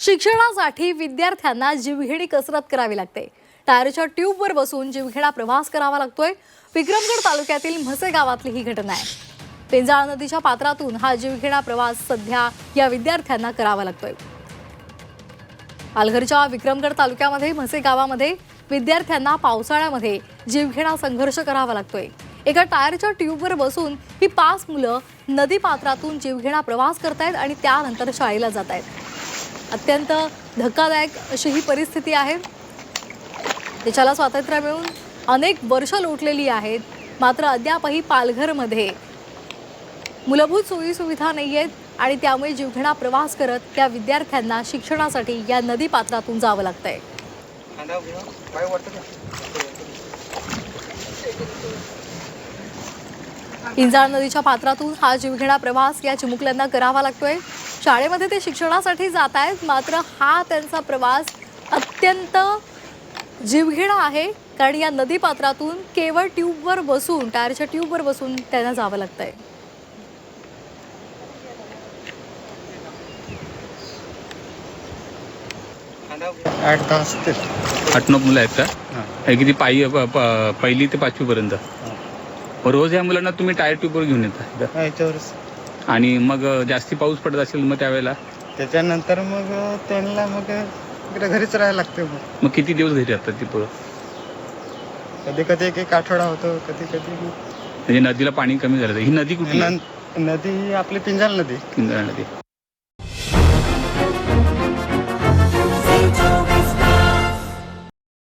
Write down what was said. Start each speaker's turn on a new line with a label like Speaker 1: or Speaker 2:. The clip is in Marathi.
Speaker 1: शिक्षणासाठी विद्यार्थ्यांना जीवघेणी कसरत करावी लागते. टायरच्या ट्यूबवर बसून जीवघेणा प्रवास करावा लागतोय. विक्रमगड तालुक्यातील म्हसे गावातली ही घटना आहे. पेंजाळ नदीच्या पात्रातून हा जीवघेणा प्रवास सध्या या विद्यार्थ्यांना करावा लागतोय. पालघरच्या विक्रमगड तालुक्यामध्ये म्हसे गावामध्ये विद्यार्थ्यांना पावसाळ्यामध्ये जीवघेणा संघर्ष करावा लागतोय. एका टायरच्या ट्यूबवर बसून ही पाच मुलं नदी पात्रातून जीवघेणा प्रवास करतायत आणि त्यानंतर शाळेला जात आहेत अत्यंत धक्कादायक अशी ही परिस्थिती आहे. देशाला स्वातंत्र्य मिळून अनेक वर्ष लोटलेली आहेत. मात्र अद्यापही पालघरमध्ये मूलभूत सोयीसुविधा नाही आहेत आणि त्यामुळे जीवघेणा प्रवास करत त्या विद्यार्थ्यांना शिक्षणासाठी या नदी पात्रातून जावं लागतंय. इंजाळ नदीच्या पात्रातून हा जीवघेणा प्रवास या चिमुकल्यांना करावा लागतोय. शाळेमध्ये ते शिक्षणासाठी जात आहेत. मात्र हा त्यांचा प्रवास अत्यंत जीवघेणा आहे. कारण या नदी पात्रातून केवळ ट्यूबवर बसून टायरच्या ट्यूबवर बसून त्यांना जावं लागतंय.
Speaker 2: आठ दहा असतील.
Speaker 3: आठ नऊ मुलं आहेत का?
Speaker 2: हां.
Speaker 3: किती पायी प- प- पहिली ते पाचवी पर्यंत रोज या मुलांना तुम्ही टायर ट्यूबवर घेऊन येता.
Speaker 2: याच्यावरच.
Speaker 3: आणि मग जास्ती पाऊस पडत असेल मग त्यावेळेला?
Speaker 2: त्याच्यानंतर मग त्यांना मग इकडे घरीच राहायला लागते मग.
Speaker 3: मग किती दिवस घरी राहतात ती पोरं?
Speaker 2: कधी कधी एक एक आठवडा होतो कधी कधी
Speaker 3: म्हणजे नदीला पाणी कमी झालं तर ही नदी कुठली
Speaker 2: नदी ही आपली पिंजाल नदी.
Speaker 3: किंजळ नदी.